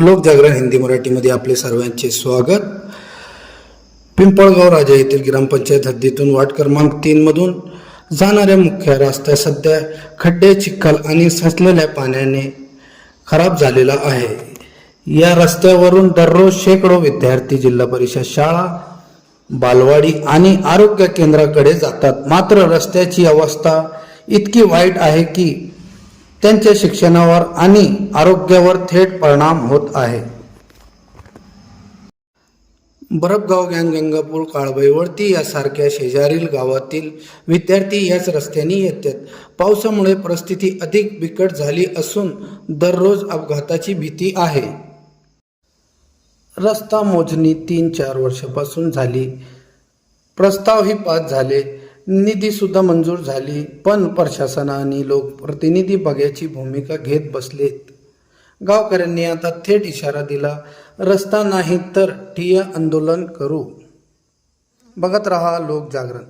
लोकजागरण हिंदी मराठीमध्ये आपले सर्वांचे स्वागत. पिंपळगाव राजा येथील ग्रामपंचायत हद्दीतून वाट क्रमांक तीनमधून जाणाऱ्या मुख्य रस्ता सध्या खड्डे चिखल आणि साचलेल्या पाण्याने खराब झालेला आहे. या रस्त्यावरून दररोज शेकडो विद्यार्थी जिल्हा परिषद शाळा बालवाडी आणि आरोग्य केंद्राकडे जातात. मात्र रस्त्याची अवस्था इतकी वाईट आहे की त्यांच्या शिक्षणावर आणि आरोग्यावर थेट परिणाम होत आहे. बरफगाव गँग गंगापूर काळबाईवरती यासारख्या शेजारील गावातील विद्यार्थी याच रस्त्याने येतात. पावसामुळे परिस्थिती अधिक बिकट झाली असून दररोज अपघाताची भीती आहे. रस्ता मोजणी तीन चार वर्षापासून झाली. प्रस्तावही पास झाले. निधीसुद्धा मंजूर झाली. पण प्रशासनाने आणि लोकप्रतिनिधी बघ्याची भूमिका घेत बसलेत. गावकऱ्यांनी आता थेट इशारा दिला रस्ता नाही तर ठिय्या आंदोलन करू. बघत रहा लोक जागरण